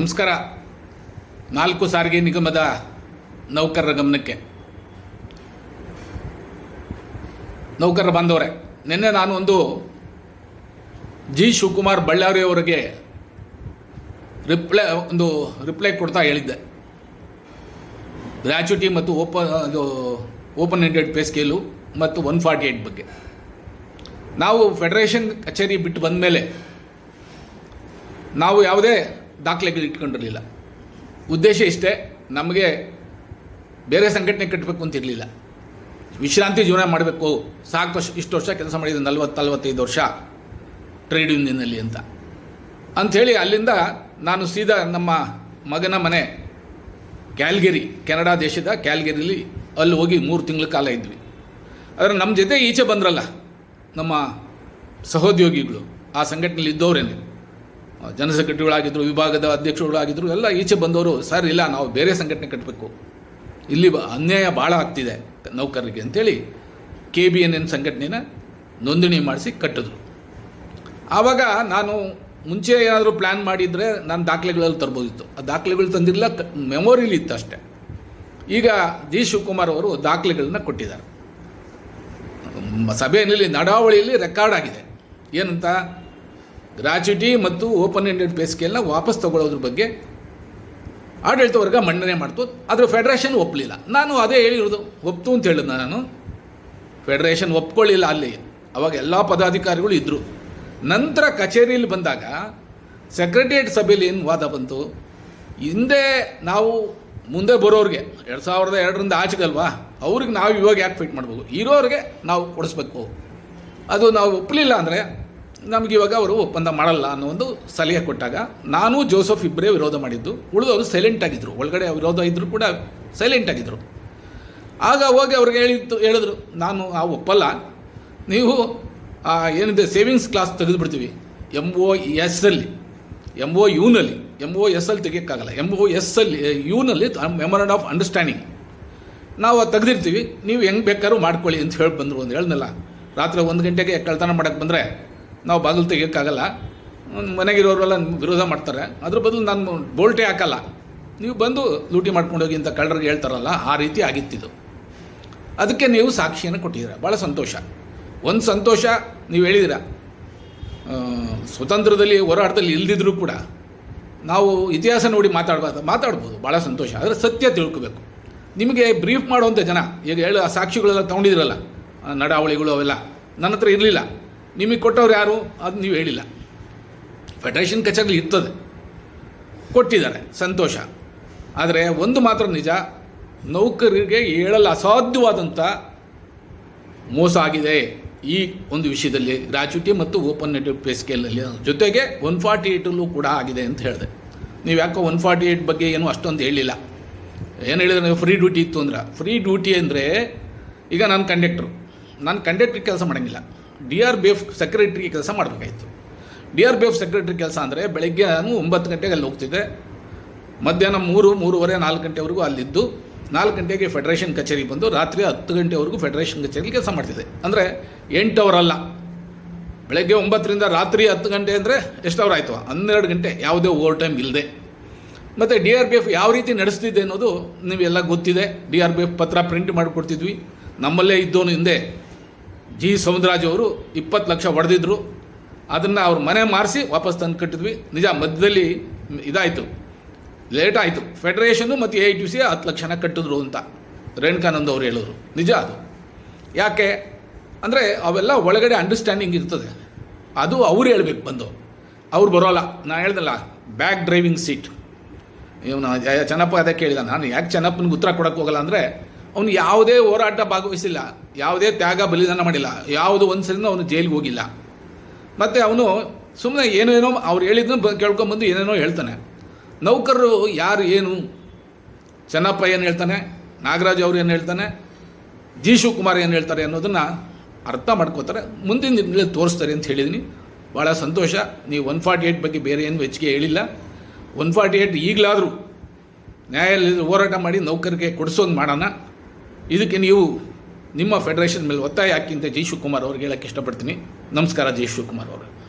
ನಮಸ್ಕಾರ. ನಾಲ್ಕು ಸಾರಿಗೆ ನಿಗಮದ ನೌಕರರ ಗಮನಕ್ಕೆ. ನೌಕರರ ಬಾಂಧವರೇ, ನಿನ್ನೆ ನಾನು ಒಂದು ಜಿ. ಶಿವಕುಮಾರ್ ಬಳ್ಳಾರಿ ಅವರಿಗೆ ರಿಪ್ಲೈ ಒಂದು ರಿಪ್ಲೈ ಕೊಡ್ತಾ ಹೇಳಿದ್ದೆ. ಗ್ರ್ಯಾಚುಟಿ ಮತ್ತು ಓಪನ್ ಅದು ಓಪನ್ ಎಂಡೆಡ್ ಪೇ ಸ್ಕೇಲು ಮತ್ತು ಒನ್ ಫಾರ್ಟಿ ಏಯ್ಟ್ ಬಗ್ಗೆ. ನಾವು ಫೆಡರೇಷನ್ ಕಚೇರಿ ಬಿಟ್ಟು ಬಂದ ಮೇಲೆ ನಾವು ಯಾವುದೇ ದಾಖಲೆಗಳು ಇಟ್ಕೊಂಡಿರಲಿಲ್ಲ. ಉದ್ದೇಶ ಇಷ್ಟೇ, ನಮಗೆ ಬೇರೆ ಸಂಘಟನೆ ಕಟ್ಟಬೇಕು ಅಂತಿರಲಿಲ್ಲ ವಿಶ್ರಾಂತಿ ಜೀವನ ಮಾಡಬೇಕು, ಸಾಕು ವರ್ಷ ಇಷ್ಟು ವರ್ಷ ಕೆಲಸ ಮಾಡಿದ್ದು ನಲ್ವತ್ತು ನಲ್ವತ್ತೈದು ವರ್ಷ ಟ್ರೇಡ್ ಯೂನಿಯನ್ನಲ್ಲಿ ಅಂತ. ಅಂಥೇಳಿ ಅಲ್ಲಿಂದ ನಾನು ಸೀದಾ ನಮ್ಮ ಮಗನ ಮನೆ ಕ್ಯಾಲ್ಗೆರಿ, ಕೆನಡಾ ದೇಶದ ಕ್ಯಾಲ್ಗೆರಿಲಿ ಅಲ್ಲಿ ಹೋಗಿ ಮೂರು ತಿಂಗಳ ಕಾಲ ಇದ್ವಿ. ಆದರೆ ನಮ್ಮ ಜೊತೆ ಈಚೆ ಬಂದ್ರಲ್ಲ ನಮ್ಮ ಸಹೋದ್ಯೋಗಿಗಳು, ಆ ಸಂಘಟನೆಯಲ್ಲಿ ಇದ್ದವರೇನೆ. ಜನ ವಿಭಾಗದ ಅಧ್ಯಕ್ಷರುಗಳಾಗಿದ್ದರು ಎಲ್ಲ ಈಚೆ ಬಂದವರು, ಸರ್, ಇಲ್ಲ, ನಾವು ಬೇರೆ ಸಂಘಟನೆ ಕಟ್ಟಬೇಕು ಇಲ್ಲಿ ಅನ್ಯಾಯ ಭಾಳ ಆಗ್ತಿದೆ ನೌಕರರಿಗೆ ಅಂಥೇಳಿ ಕೆ ಬಿ ಎನ್ ಎನ್ ಸಂಘಟನೆನ ನೋಂದಣಿ ಮಾಡಿಸಿ ಕಟ್ಟಿದ್ರು. ಆವಾಗ ನಾನು ಮುಂಚೆ ಏನಾದರೂ ಪ್ಲ್ಯಾನ್ ಮಾಡಿದರೆ ನಾನು ದಾಖಲೆಗಳಲ್ಲಿ ತರ್ಬೋದಿತ್ತು. ಆ ದಾಖಲೆಗಳು ತಂದಿರಲಿಲ್ಲ ಮೆಮೊರಿಲಿ ಇತ್ತು ಅಷ್ಟೇ. ಈಗ ಜಿ. ಶಿವಕುಮಾರ್ ಅವರು ದಾಖಲೆಗಳನ್ನ ಕೊಟ್ಟಿದ್ದಾರೆ. ಸಭೆಯಲ್ಲಿ ನಡಾವಳಿಯಲ್ಲಿ ರೆಕಾರ್ಡ್ ಆಗಿದೆ. ಏನಂತ ಗ್ರಾಚ್ಯುಟಿ ಮತ್ತು ಓಪನ್ ಎಂಡೆಡ್ ಪೇ ಸ್ಕೇಲ್ನ ವಾಪಸ್ ತಗೊಳ್ಳೋದ್ರ ಬಗ್ಗೆ ಆಡಳಿತ ವರ್ಗ ಮಂಡನೆ ಮಾಡ್ತು. ಆದರೆ ಫೆಡರೇಷನ್ ಒಪ್ಪಲಿಲ್ಲ ನಾನು ಅದೇ ಹೇಳಿರೋದು. ಒಪ್ತು ಅಂತ ಹೇಳಿದ್ನ ನಾನು. ಫೆಡರೇಷನ್ ಒಪ್ಕೊಳ್ಳಿಲ್ಲ ಅಲ್ಲಿ. ಅವಾಗ ಎಲ್ಲ ಪದಾಧಿಕಾರಿಗಳು ಇದ್ದರು ನಂತರ ಕಚೇರಿಯಲ್ಲಿ ಬಂದಾಗ ಸೆಕ್ರೆಟರಿಯೇಟ್ ಸಭೆಯಲ್ಲಿ ಏನು ವಾದ ಬಂತು? ಹಿಂದೆ ನಾವು ಮುಂದೆ ಬರೋರಿಗೆ ಎರಡು ಸಾವಿರದ ಎರಡರಿಂದ ಆಚೆಗಲ್ವಾ? ಅವ್ರಿಗೆ ನಾವು ಇವಾಗ ಯಾಕೆ ಫಿಟ್ ಮಾಡ್ಬೋದು ಇರೋರಿಗೆ ನಾವು ಕೊಡಿಸ್ಬೇಕು. ಅದು ನಾವು ಒಪ್ಪಲಿಲ್ಲ ಅಂದರೆ ನಮ್ಗೆ ಇವಾಗ ಅವರು ಒಪ್ಪಂದ ಮಾಡಲ್ಲ ಅನ್ನೋ ಒಂದು ಸಲಹೆ ಕೊಟ್ಟಾಗ ನಾನು ಜೋಸಫ್ ಇಬ್ಬರೇ ವಿರೋಧ ಮಾಡಿದ್ದು. ಉಳಿದವರು ಸೈಲೆಂಟ್ ಆಗಿದ್ದರು ಒಳಗಡೆ ವಿರೋಧ ಇದ್ದರೂ ಕೂಡ ಸೈಲೆಂಟ್ ಆಗಿದ್ದರು ಆಗ ಹೋಗಿ ಅವ್ರಿಗೆ ಹೇಳಿತ್ತು ಹೇಳಿದ್ರು, ನಾನು ಆ ಒಪ್ಪಲ್ಲ. ನೀವು ಏನಿದೆ ಸೇವಿಂಗ್ಸ್ ಕ್ಲಾಸ್ ತೆಗೆದುಬಿಡ್ತೀವಿ. ಎಂ ಒ ಎಸ್ ಅಲ್ಲಿ ಎಂ ಒ ಯುನಲ್ಲಿ ಎಂ ಒ ಎಸ್ ಅಲ್ಲಿ ತೆಗಿಯೋಕ್ಕಾಗಲ್ಲ. ಎಂ ಒ ಎಸ್ ಅಲ್ಲಿ ಯುನಲ್ಲಿ ಮೆಮೊರಂಡ್ ಆಫ್ ಅಂಡರ್ಸ್ಟ್ಯಾಂಡಿಂಗ್ ನಾವು ಅದು ತೆಗೆದಿರ್ತೀವಿ. ನೀವು ಹೆಂಗೆ ಬೇಕಾದ್ರೂ ಮಾಡ್ಕೊಳ್ಳಿ ಅಂತ ಹೇಳಿ ಬಂದರು ಅಂತ ಹೇಳ್ದಲ್ಲ. ರಾತ್ರಿ ಒಂದು ಗಂಟೆಗೆ ಕಳ್ತನ ಮಾಡೋಕ್ಕೆ ಬಂದರೆ ನಾವು ಬಾಗಿಲು ತೆಗಿಯೋಕ್ಕಾಗಲ್ಲ. ಮನೆಗಿರೋರೆಲ್ಲ ವಿರೋಧ ಮಾಡ್ತಾರೆ. ಅದ್ರ ಬದಲು ನಾನು ಬೋಲ್ಟೇ ಹಾಕಲ್ಲ. ನೀವು ಬಂದು ಲೂಟಿ ಮಾಡ್ಕೊಂಡು ಹೋಗಿ ಅಂತ ಕಳ್ಳರಿಗೆ ಹೇಳ್ತಾರಲ್ಲ, ಆ ರೀತಿ ಆಗಿತ್ತಿದು. ಅದಕ್ಕೆ ನೀವು ಸಾಕ್ಷಿಯನ್ನು ಕೊಟ್ಟಿದ್ದೀರ. ಭಾಳ ಸಂತೋಷ. ಒಂದು ಸಂತೋಷ ನೀವು ಹೇಳಿದಿರ ಸ್ವತಂತ್ರದಲ್ಲಿ ಹೋರಾಟದಲ್ಲಿ ಇಲ್ದಿದ್ರೂ ಕೂಡ ನಾವು ಇತಿಹಾಸ ನೋಡಿ ಮಾತಾಡ್ಬಾರ್ದ, ಮಾತಾಡ್ಬೋದು. ಭಾಳ ಸಂತೋಷ. ಆದರೆ ಸತ್ಯ ತಿಳ್ಕೋಬೇಕು. ನಿಮಗೆ ಬ್ರೀಫ್ ಮಾಡುವಂಥ ಜನ, ಈಗ ಹೇಳು, ಆ ಸಾಕ್ಷಿಗಳೆಲ್ಲ ತೊಗೊಂಡಿದ್ರಲ್ಲ ನಡಾವಳಿಗಳು ಅವೆಲ್ಲ, ನನ್ನ ಹತ್ರ ಇರಲಿಲ್ಲ. ನಿಮಗೆ ಕೊಟ್ಟವ್ರು ಯಾರು ಅದು ನೀವು ಹೇಳಿಲ್ಲ. ಫೆಡರೇಷನ್ ಕಚೇರಿ ಇರ್ತದೆ. ಕೊಟ್ಟಿದ್ದಾರೆ, ಸಂತೋಷ. ಆದರೆ ಒಂದು ಮಾತ್ರ ನಿಜ, ನೌಕರರಿಗೆ ಹೇಳಲು ಅಸಾಧ್ಯವಾದಂಥ ಮೋಸ ಆಗಿದೆ ಈ ಒಂದು ವಿಷಯದಲ್ಲಿ ಗ್ರಾಚ್ಯುಟಿ ಮತ್ತು ಓಪನ್ ನೆಟ್ವರ್ಕ್ ಪೇ ಸ್ಕೇಲಲ್ಲಿ ಜೊತೆಗೆ ಒನ್ ಫಾರ್ಟಿ ಏಯ್ಟಲ್ಲೂ ಕೂಡ ಆಗಿದೆ ಅಂತ ಹೇಳಿದೆ. ನೀವು ಯಾಕೋ ಒನ್ ಫಾರ್ಟಿ ಏಯ್ಟ್ ಬಗ್ಗೆ ಏನು ಅಷ್ಟೊಂದು ಹೇಳಿಲ್ಲ. ಏನು ಹೇಳಿದ್ರೆ ನೀವು ಫ್ರೀ ಡ್ಯೂಟಿ ಇತ್ತು ಅಂದ್ರೆ. ಫ್ರೀ ಡ್ಯೂಟಿ ಅಂದರೆ ಈಗ ನಾನು ಕಂಡಕ್ಟ್ರು ನಾನು ಕಂಡಕ್ಟ್ರಿಗೆ ಕೆಲಸ ಮಾಡೋಂಗಿಲ್ಲ. D R B F secretary ಕೆಲಸ ಮಾಡಬೇಕಾಯಿತು. D R B F secretary ಕೆಲಸ ಅಂದರೆ ಬೆಳಗ್ಗೆ ನಾನು ಒಂಬತ್ತು ಗಂಟೆಗೆ ಅಲ್ಲಿ ಹೋಗ್ತಿದ್ದೆ. ಮಧ್ಯಾಹ್ನ ಮೂರು, ಮೂರುವರೆ, ನಾಲ್ಕು ಗಂಟೆವರೆಗೂ ಅಲ್ಲಿದ್ದು. ನಾಲ್ಕು ಗಂಟೆಗೆ ಫೆಡರೇಷನ್ ಕಚೇರಿ ಬಂದು ರಾತ್ರಿ ಹತ್ತು ಗಂಟೆವರೆಗೂ ಫೆಡರೇಷನ್ ಕಚೇರಿ ಕೆಲಸ ಮಾಡ್ತಿದ್ದೆ. ಅಂದರೆ ಎಂಟು ಅಲ್ಲ. ಬೆಳಗ್ಗೆ ಒಂಬತ್ತರಿಂದ ರಾತ್ರಿ ಹತ್ತು ಗಂಟೆ ಅಂದರೆ ಎಷ್ಟು ಅವರ್ ಆಯಿತು? ಹನ್ನೆರಡು ಗಂಟೆ. ಯಾವುದೇ ಓವರ್ ಟೈಮ್ ಇಲ್ಲದೆ ಮತ್ತು ಡಿ ಆರ್ ಬಿ ಎಫ್ ಯಾವ ರೀತಿ ನಡೆಸ್ತಿದ್ದೆ ಅನ್ನೋದು ನೀವೆಲ್ಲ ಗೊತ್ತಿದೆ. ಡಿ ಆರ್ ಬಿ ಎಫ್ ಪತ್ರ ಪ್ರಿಂಟ್ ಮಾಡಿಕೊಡ್ತಿದ್ವಿ. ನಮ್ಮಲ್ಲೇ ಇದ್ದೋನು ಹಿಂದೆ. ಜಿ ಸಮುದ್ರಾಜ್ ಅವರು ಇಪ್ಪತ್ತು ಲಕ್ಷ ಹೊಡೆದಿದ್ರು ಅದನ್ನು ಅವ್ರ ಮನೆ ಮಾರಿಸಿ ವಾಪಸ್ ತಂದು ಕಟ್ಟಿದ್ವಿ. ನಿಜ, ಮಧ್ಯದಲ್ಲಿ ಇದಾಯಿತು. ಲೇಟ್ ಆಯಿತು. ಫೆಡರೇಷನ್ನು ಮತ್ತು ಎ ಐ ಟಿ ಸಿ ಹತ್ತು ಲಕ್ಷನ ಕಟ್ಟಿದ್ರು ಅಂತ ರೇಣುಕಾನಂದ್ ಅವರು ಹೇಳಿದ್ರು. ನಿಜ ಅದು. ಯಾಕೆ? ಅಂದರೆ ಅವೆಲ್ಲ ಒಳಗಡೆ ಅಂಡರ್ಸ್ಟ್ಯಾಂಡಿಂಗ್ ಇರ್ತದೆ. ಅದು ಅವ್ರು ಹೇಳಬೇಕು ಬಂದು. ಅವ್ರು ಬರೋಲ್ಲ. ನಾನು ಹೇಳ್ದಲ್ಲ ಬ್ಯಾಕ್ ಡ್ರೈವಿಂಗ್ ಸೀಟ್ ಇವನು ಚೆನ್ನಪ್ಪ ಅದೇ ಹೇಳಿದ ನಾನು ಯಾಕೆ ಚೆನ್ನಪ್ಪನಿಗೆ ಉತ್ತರ ಕೊಡೋಕ್ಕೆ ಹೋಗಲ್ಲ ಅಂದರೆ, ಅವನು ಯಾವುದೇ ಹೋರಾಟ ಭಾಗವಹಿಸಿಲ್ಲ. ಯಾವುದೇ ತ್ಯಾಗ, ಬಲಿದಾನ ಮಾಡಿಲ್ಲ. ಯಾವುದು ಒಂದು ಸರಿನೂ ಅವನು ಜೈಲಿಗೆ ಹೋಗಿಲ್ಲ. ಮತ್ತು ಅವನು ಸುಮ್ಮನೆ ಏನೇನೋ ಅವ್ರು ಹೇಳಿದ್ನು ಕೇಳ್ಕೊಂಬಂದು ಏನೇನೋ ಹೇಳ್ತಾನೆ. ನೌಕರರು ಯಾರು ಏನು? ಚೆನ್ನಪ್ಪ ಏನು ಹೇಳ್ತಾನೆ? ನಾಗರಾಜ್ ಅವ್ರು ಏನು ಹೇಳ್ತಾನೆ? ಜಿ. ಶಿವಕುಮಾರ್ ಏನು ಹೇಳ್ತಾರೆ ಅನ್ನೋದನ್ನು ಅರ್ಥ ಮಾಡ್ಕೋತಾರೆ. ಮುಂದಿನ ದಿನದಲ್ಲಿ ತೋರಿಸ್ತಾರೆ ಅಂತ ಹೇಳಿದ್ದೀನಿ ಭಾಳ ಸಂತೋಷ. ನೀವು ಒನ್ ಫಾರ್ಟಿ ಏಯ್ಟ್ ಬಗ್ಗೆ ಬೇರೆ ಏನು ಹೆಚ್ಚಿಗೆ ಹೇಳಿಲ್ಲ. ಒನ್ ಫಾರ್ಟಿ ಏಯ್ಟ್ ಈಗಲಾದರೂ ನ್ಯಾಯಾಲಯದಲ್ಲಿ ಹೋರಾಟ ಮಾಡಿ ನೌಕರಿಗೆ ಕೊಡಿಸೋದು ಮಾಡೋಣ. ಇದಕ್ಕೆ ನೀವು ನಿಮ್ಮ ಫೆಡರೇಷನ್ ಮೇಲೆ ಒತ್ತಾಯ ಹಾಕಿ ಅಂತ ಜೈ ಶಿವಕುಮಾರ್ ಅವ್ರಿಗೆ ಹೇಳಕ್ಕೆ ಇಷ್ಟಪಡ್ತೀನಿ. ನಮಸ್ಕಾರ, ಜೈ ಶಿವಕುಮಾರ್ ಅವರು.